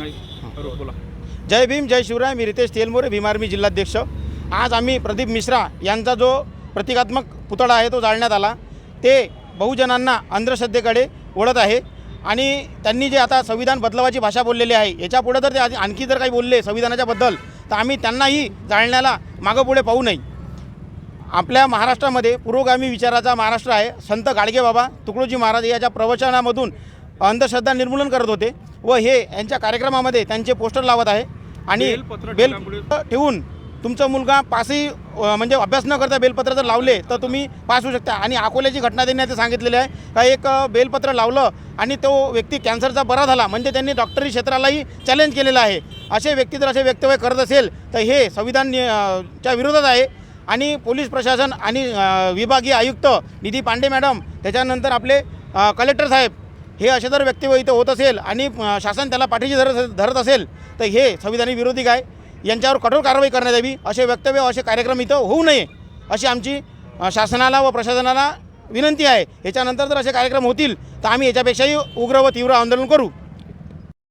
नाही. बरोबर बोला. जय भीम जय शिवराय मी रितेश तेलमोरे भीम आर्मी जिल्हाध्यक्ष. आज आम्ही प्रदीप मिश्रा यांचा जो प्रतिकात्मक पुतळा आहे तो जाळण्यात आला. ते बहुजनांना अंधश्रद्धेकडे ओढत आहे. आणि त्यांनी जे आता संविधान बदलावाची भाषा बोललेली आहे याच्यापुढे जर ते आणखी जर काही बोलले संविधानाच्या बद्दल तर आम्ही त्यांनाही जाळण्याला मागं पुढे पाहू नये. आपल्या महाराष्ट्रामध्ये पुरोगामी विचाराचा महाराष्ट्र आहे. संत गाडगेबाबा तुकडोजी महाराज याच्या प्रवचनामधून अंधश्रद्धा निर्मूलन करत होते व हे यांच्या कार्यक्रमामध्ये त्यांचे पोस्टर लावत आहे. आणि बेलपत्र बेल ठेवून तुमचा मुलगा पासही म्हणजे अभ्यास न करता बेलपत्र जर लावले तर तुम्ही पास होऊ शकता. आणि अकोल्याची घटना त्यांनी आता सांगितलेली आहे. का एक बेलपत्र लावलं आणि तो व्यक्ती कॅन्सरचा बरा झाला म्हणजे त्यांनी डॉक्टरी क्षेत्रालाही चॅलेंज केलेलं आहे. असे व्यक्ती जर असे वक्तव्य करत असेल तर हे संविधान च्या विरोधात आहे. आणि पोलीस प्रशासन आणि विभागीय आयुक्त निधी पांडे मॅडम त्याच्यानंतर आपले कलेक्टर साहेब हे असे जर वक्तव्य इथं होत असेल आणि शासन त्याला पाठीशी धरत धरत असेल तर हे संविधानिक विरोधी काय? यांच्यावर कठोर कारवाई करण्यात यावी असे वक्तव्य असे कार्यक्रम इथं होऊ नये अशी आमची शासनाला व प्रशासनाला विनंती आहे. याच्यानंतर जर असे कार्यक्रम होतील तर आम्ही याच्यापेक्षाही उग्र व तीव्र आंदोलन करू.